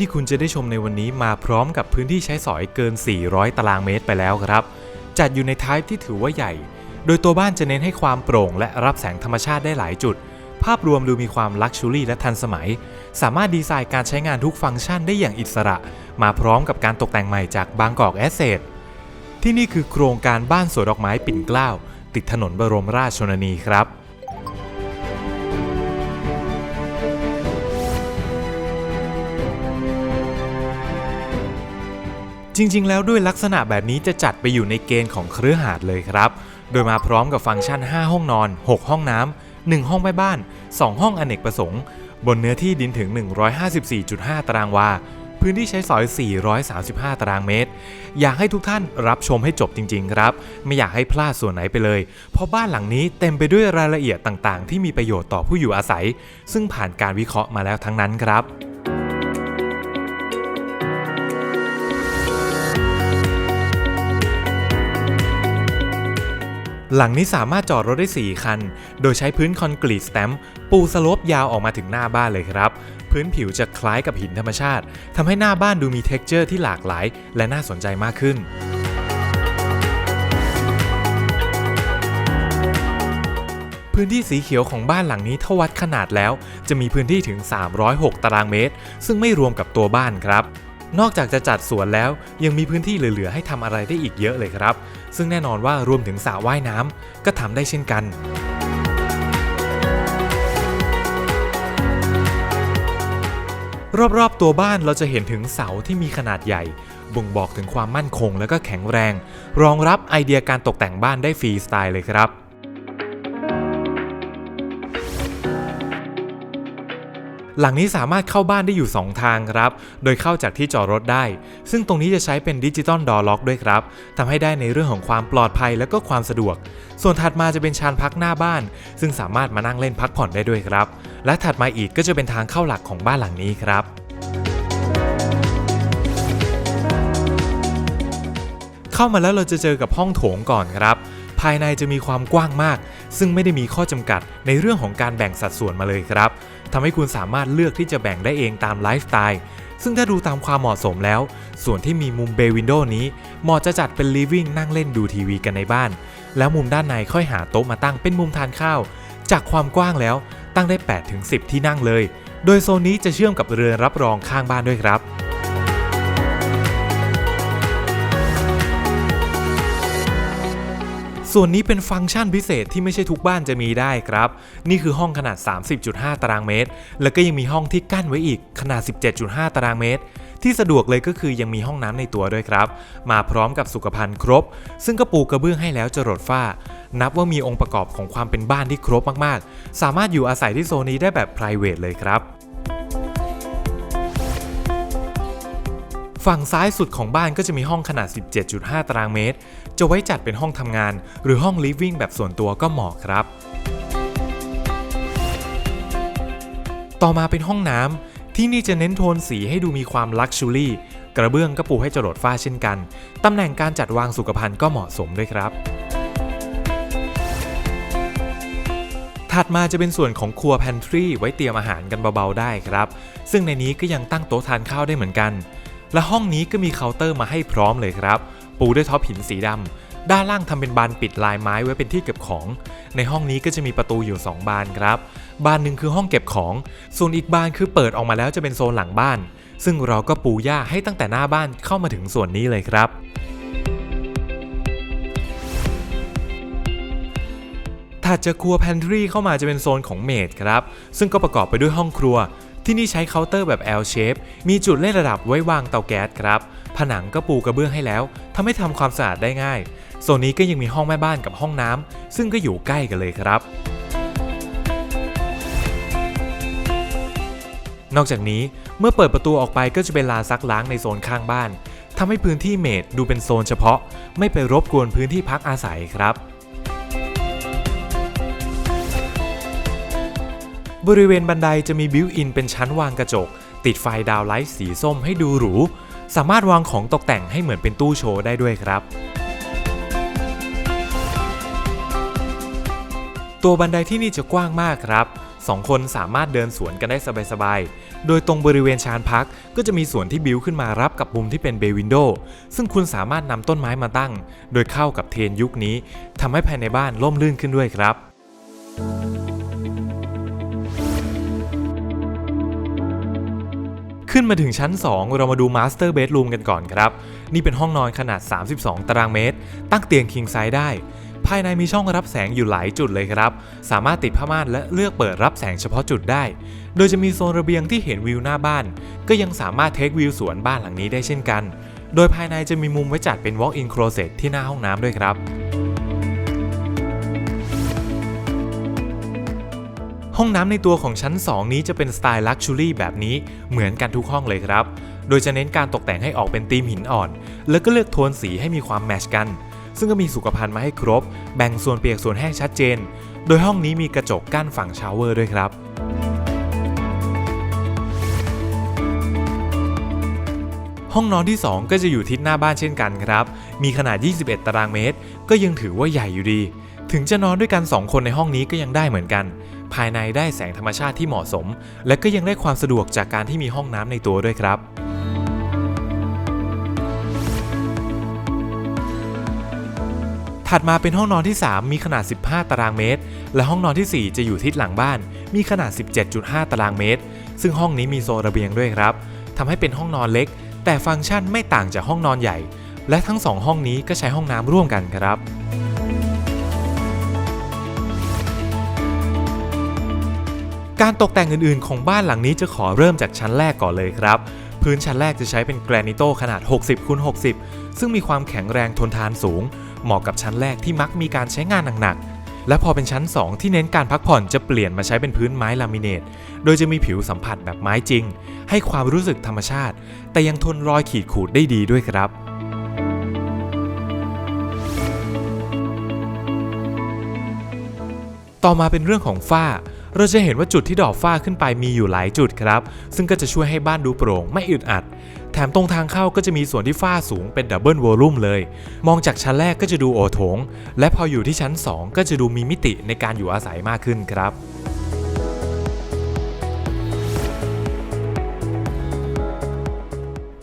ที่คุณจะได้ชมในวันนี้มาพร้อมกับพื้นที่ใช้สอยเกิน 400 ตารางเมตรไปแล้วครับ จัดอยู่ในท้ายที่ถือว่าใหญ่ โดยตัวบ้านจะเน้นให้ความโปร่งและรับแสงธรรมชาติได้หลายจุด ภาพรวมดูมีความลักชัวรี่และทันสมัย สามารถดีไซน์การใช้งานทุกฟังก์ชันได้อย่างอิสระ มาพร้อมกับการตกแต่งใหม่จากบางกอกแอสเซทที่นี่คือโครงการบ้านสวนดอกไม้ปิ่นเกล้าติดถนนบรมราชชนนีครับ จริง ๆ แล้วด้วยลักษณะแบบนี้จะจัดไปอยู่ในเกณฑ์ของเครือหาดเลยครับ โดยมาพร้อมกับฟังก์ชัน 5 ห้องนอน 6 ห้องน้ำ1 ห้องแม่บ้าน 2 ห้องอเนกประสงค์ บนเนื้อที่ดินถึง 154.5 ตารางวา พื้นที่ใช้สอย 435 ตารางเมตร อยากให้ทุกท่านรับชมให้จบจริง ๆ ครับ ไม่อยากให้พลาดส่วนไหนไปเลย เพราะบ้านหลังนี้เต็มไปด้วยรายละเอียดต่างๆ ที่มีประโยชน์ต่อผู้อยู่อาศัย ซึ่งผ่านการวิเคราะห์มาแล้วทั้งนั้นครับ หลังนี้สามารถจอดรถได้ 4 คัน โดยใช้พื้นคอนกรีตสแตมป์ปูสโลปยาวออกมาถึงหน้าบ้านเลยครับ พื้นผิวจะคล้ายกับหินธรรมชาติทำให้หน้าบ้านดูมีเท็กเจอร์ที่หลากหลาย และน่าสนใจมากขึ้นพื้นที่สีเขียวของบ้านหลังนี้ถ้าวัดขนาดแล้ว จะมีพื้นที่ถึง 306 ตารางเมตร ซึ่งไม่รวมกับตัวบ้านครับ นอกจากจะจัดสวนแล้วยังมีพื้นที่เหลือ ๆ ให้ทำอะไรได้อีกเยอะเลยครับ ซึ่งแน่นอนว่ารวมถึงสระว่ายน้ำก็ทำได้เช่นกันรอบๆ ตัวบ้านเราจะเห็นถึงเสาที่มีขนาดใหญ่ บ่งบอกถึงความมั่นคงและก็แข็งแรง รองรับไอเดียการตกแต่งบ้านได้ฟรีสไตล์เลยครับ หลังนี้สามารถเข้าบ้านได้อยู่ 2 ทางครับ โดยเข้าจากที่จอดรถได้ ซึ่งตรงนี้จะใช้เป็นดิจิตอลดอร์ล็อกด้วยครับทำให้ได้ในเรื่องของความปลอดภัยและก็ความสะดวก ส่วนถัดมาจะเป็นชานพักหน้าบ้าน ซึ่งสามารถมานั่งเล่นพักผ่อนได้ด้วยครับ และถัดมาอีกก็จะเป็นทางเข้าหลักของบ้านหลังนี้ครับเข้ามาแล้วเราจะเจอกับห้องโถงก่อนครับ ภายในจะมีความกว้างมาก ซึ่งไม่ได้มีข้อจำกัดในเรื่องของการแบ่งสัดส่วนมาเลยครับทำให้คุณสามารถเลือกที่จะแบ่งได้เองตามไลฟ์สไตล์ซึ่งถ้าดูตามความเหมาะสมแล้ว ส่วนที่มีมุมเบวินโดนี้เหมาะจะจัดเป็นลิฟวิ่งนั่งเล่นดูทีวีกันในบ้าน แล้วมุมด้านในค่อยหาโต๊ะมาตั้งเป็นมุมทานข้าว จากความกว้างแล้วตั้งได้ 8-10 ที่นั่งเลย โดยโซนนี้จะเชื่อมกับเรือนรับรองข้างบ้านด้วยครับ ส่วนนี้เป็นฟังก์ชันพิเศษที่ไม่ใช่ทุกบ้านจะมีได้ครับ นี่คือห้องขนาด 30.5 ตารางเมตร แล้วก็ยังมีห้องที่กั้นไว้อีกขนาด 17.5 ตารางเมตร ที่สะดวกเลยก็คือยังมีห้องน้ำในตัวด้วยครับ มาพร้อมกับสุขภัณฑ์ครบ ซึ่งก็ปูกระเบื้องให้แล้วจรดฝ้า นับว่ามีองค์ประกอบของความเป็นบ้านที่ครบมากๆ สามารถอยู่อาศัยที่โซนนี้ได้แบบ p r i v a t เลยครับ ฝั่งซ้ายสุดของบ้านก็จะมีห้องขนาด 17.5 ตารางเมตร จะไว้จัดเป็นห้องทำงาน หรือห้องลิฟวิ่งแบบส่วนตัวก็เหมาะครับ ต่อมาเป็นห้องน้ำที่นี่จะเน้นโทนสีให้ดูมีความลักชัวรี่ กระเบื้องก็ปูให้จรดฝ้าเช่นกัน ตำแหน่งการจัดวางสุขภัณฑ์ก็เหมาะสมด้วยครับ ถัดมาจะเป็นส่วนของครัวแพนทรีไว้เตรียมอาหารกันเบาๆได้ครับ ซึ่งในนี้ก็ยังตั้งโต๊ะทานข้าวได้เหมือนกัน และห้องนี้ก็มีเคาน์เตอร์มาให้พร้อมเลยครับ ปูด้วยท็อปหินสีดำด้านล่างทำเป็นบานปิดลายไม้ไว้เป็นที่เก็บของ ในห้องนี้ก็จะมีประตูอยู่ 2 บานครับ บานหนึ่งคือห้องเก็บของ ส่วนอีกบานคือเปิดออกมาแล้วจะเป็นโซนหลังบ้าน ซึ่งเราก็ปูหญ้าให้ตั้งแต่หน้าบ้านเข้ามาถึงส่วนนี้เลยครับถัดจากครัวแพนทรีเข้ามาจะเป็นโซนของเมดครับ ซึ่งก็ประกอบไปด้วยห้องครัว ที่นี่ใช้เคาน์เตอร์แบบ L shape มีจุดเล่นระดับไว้วางเตาแก๊สครับ ผนังก็ปูกระเบื้องให้แล้วทำให้ทำความสะอาดได้ง่าย โซนนี้ก็ยังมีห้องแม่บ้านกับห้องน้ำซึ่งก็อยู่ใกล้กันเลยครับนอกจากนี้เมื่อเปิดประตูออกไปก็จะเป็นลานซักล้างในโซนข้างบ้านทำให้พื้นที่เมดดูเป็นโซนเฉพาะ ไม่ไปรบกวนพื้นที่พักอาศัยครับ บริเวณบันไดจะมีบิวอินเป็นชั้นวางกระจก ติดไฟดาวไลท์สีส้มให้ดูหรู สามารถวางของตกแต่งให้เหมือนเป็นตู้โชว์ได้ด้วยครับตัวบันไดที่นี่จะกว้างมากครับสองคนสามารถเดินสวนกันได้สบายๆ โดยตรงบริเวณชานพักก็จะมีสวนที่บิวขึ้นมารับกับมุมที่เป็นเบวินโดซึ่งคุณสามารถนำต้นไม้มาตั้ง โดยเข้ากับเทรนยุคนี้ทำให้ภายในบ้านร่มรื่นขึ้นด้วยครับ ขึ้นมาถึงชั้น 2 เรามาดูมาสเตอร์เบดรูมกันก่อนครับ นี่เป็นห้องนอนขนาด 32 ตารางเมตร ตั้งเตียงคิงไซด์ได้ ภายในมีช่องรับแสงอยู่หลายจุดเลยครับ สามารถติดผ้าม่านและเลือกเปิดรับแสงเฉพาะจุดได้ โดยจะมีโซนระเบียงที่เห็นวิวหน้าบ้าน ก็ยังสามารถเทควิวสวนบ้านหลังนี้ได้เช่นกัน โดยภายในจะมีมุมไว้จัดเป็น walk-in closet ที่หน้าห้องน้ำด้วยครับ ห้องน้ำในตัวของชั้น 2 นี้จะเป็นสไตล์ลักชูรี่แบบนี้เหมือนกันทุกห้องเลยครับ โดยจะเน้นการตกแต่งให้ออกเป็นธีมหินอ่อน แล้วก็เลือกโทนสีให้มีความแมชกัน ซึ่งก็มีสุขภัณฑ์มาให้ครบ แบ่งส่วนเปียกส่วนแห้งชัดเจน โดยห้องนี้มีกระจกกั้นฝั่งชาวเวอร์ด้วยครับห้องนอนที่ 2 ก็จะอยู่ทิศหน้าบ้านเช่นกันครับ มีขนาด 21 ตารางเมตร ก็ยังถือว่าใหญ่อยู่ดี ถึงจะนอนด้วยกัน 2 คนในห้องนี้ก็ยังได้เหมือนกัน ภายในได้แสงธรรมชาติที่เหมาะสม และก็ยังได้ความสะดวกจากการที่มีห้องน้ำในตัวด้วยครับถัดมาเป็นห้องนอนที่ 3 มีขนาด 15 ตารางเมตร และห้องนอนที่ 4 จะอยู่ทิศหลังบ้าน มีขนาด 17.5 ตารางเมตร ซึ่งห้องนี้มีโซนระเบียงด้วยครับทำให้เป็นห้องนอนเล็ก แต่ฟังก์ชันไม่ต่างจากห้องนอนใหญ่ และทั้ง 2 ห้องนี้ก็ใช้ห้องน้ำร่วมกันครับ การตกแต่งอื่นๆ ของบ้านหลังนี้จะขอเริ่มจากชั้นแรกก่อนเลยครับ พื้นชั้นแรกจะใช้เป็นแกรนิโตขนาด 60คูณ60 ซึ่งมีความแข็งแรงทนทานสูง เหมาะกับชั้นแรกที่มักมีการใช้งานหนักๆ และพอเป็นชั้น 2 ที่เน้นการพักผ่อนจะเปลี่ยนมาใช้เป็นพื้นไม้ลามิเนต โดยจะมีผิวสัมผัสแบบไม้จริง ให้ความรู้สึกธรรมชาติ แต่ยังทนรอยขีดขูดได้ดีด้วยครับต่อมาเป็นเรื่องของฝ้า เราจะเห็นว่าจุดที่ดอกฝ้าขึ้นไปมีอยู่หลายจุดครับ ซึ่งก็จะช่วยให้บ้านดูโปร่งไม่อึดอัด แถมตรงทางเข้าก็จะมีส่วนที่ฝ้าสูงเป็นดับเบิลวอลลุ่มเลย มองจากชั้นแรกก็จะดูโอโถง และพออยู่ที่ชั้น 2 ก็จะดูมีมิติในการอยู่อาศัยมากขึ้นครับ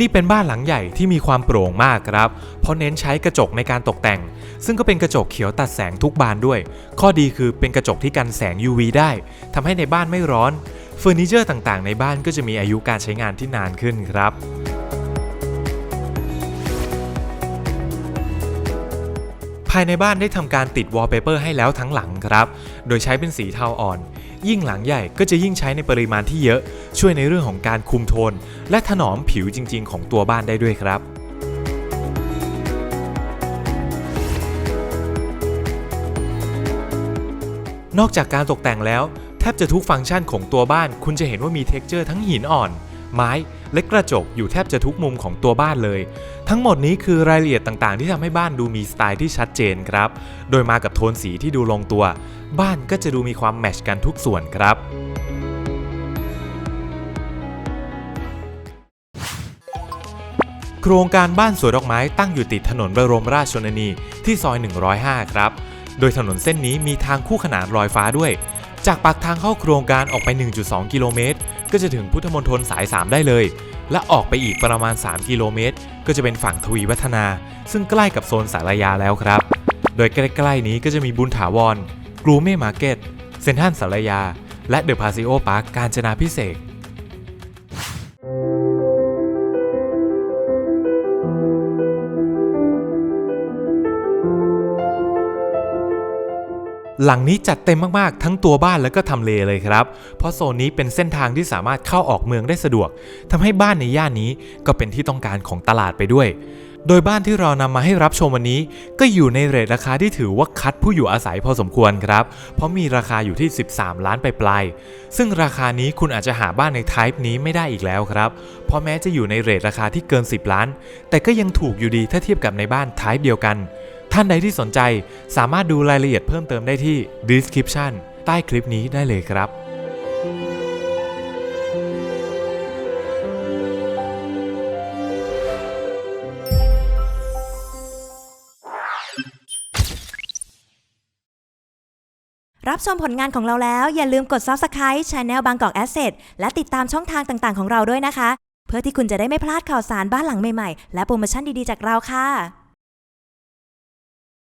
นี่เป็นบ้านหลังใหญ่ที่มีความโปร่งมากครับ เพราะเน้นใช้กระจกในการตกแต่ง ซึ่งก็เป็นกระจกเขียวตัดแสงทุกบานด้วย ข้อดีคือเป็นกระจกที่กันแสง UV ได้ทำให้ในบ้านไม่ร้อนเฟอร์นิเจอร์ต่างๆ ในบ้านก็จะมีอายุการใช้งานที่นานขึ้นครับภายในบ้านได้ทำการติดวอลเปเปอร์ให้แล้วทั้งหลังครับ โดยใช้เป็นสีเทาอ่อน ยิ่งหลังใหญ่ก็จะยิ่งใช้ในปริมาณที่เยอะ ช่วยในเรื่องของการคุมโทน และถนอมผิวจริง ๆ ของตัวบ้านได้ด้วยครับนอกจากการตกแต่งแล้ว แทบจะทุกฟังก์ชันของตัวบ้าน คุณจะเห็นว่ามีเท็กเจอร์ทั้งหินอ่อน ไม้และกระจกอยู่แทบจะทุกมุมของตัวบ้านเลย ทั้งหมดนี้คือรายละเอียดต่างๆ ที่ทำให้บ้านดูมีสไตล์ที่ชัดเจนครับ โดยมากับโทนสีที่ดูลงตัว บ้านก็จะดูมีความแมชกันทุกส่วนครับโครงการบ้านสวนดอกไม้ตั้งอยู่ติดถนนบรมราชชนนีที่ซอย 105 ครับ โดยถนนเส้นนี้มีทางคู่ขนานลอยฟ้าด้วย จากปากทางเข้าโครงการออกไป 1.2 กิโลเมตร ก็จะถึงพุทธมณฑลสาย 3 ได้เลย และออกไปอีกประมาณ 3 กิโลเมตร ก็จะเป็นฝั่งทวีวัฒนา ซึ่งใกล้กับโซนสารยาแล้วครับ โดยใกล้ๆนี้ก็จะมีบุญถาวรกรูเม่มาร์เก็ตเซนทัลสารยา และเดอะพาซิโอพาร์คกาญจนาพิเศษ หลังนี้จัดเต็มมากๆ ทั้งตัวบ้านและก็ทำเลเลยครับ เพราะโซนนี้เป็นเส้นทางที่สามารถเข้าออกเมืองได้สะดวกทำให้บ้านในย่านนี้ก็เป็นที่ต้องการของตลาดไปด้วย โดยบ้านที่เรานำมาให้รับชมวันนี้ ก็อยู่ในเรทราคาที่ถือว่าคัดผู้อยู่อาศัยพอสมควรครับ เพราะมีราคาอยู่ที่ 13 ล้านไปปลายๆซึ่งราคานี้คุณอาจจะหาบ้านในไทป์นี้ไม่ได้อีกแล้วครับ เพราะแม้จะอยู่ในเรทราคาที่เกิน 10 ล้าน แต่ก็ยังถูกอยู่ดีถ้าเทียบกับในบ้านไทป์เดียวกัน ท่านใดที่สนใจสามารถดูรายละเอียดเพิ่มเติมได้ที่ description ใต้คลิปนี้ได้เลยครับรับชมผลงานของเราแล้วอย่าลืมกด Subscribe Channel บางกอก Asset และติดตามช่องทางต่างๆ ของเราด้วยนะคะ เพื่อที่คุณจะได้ไม่พลาดข่าวสารบ้านหลังใหม่ๆ และโปรโมชั่นดีๆ จากเราค่ะ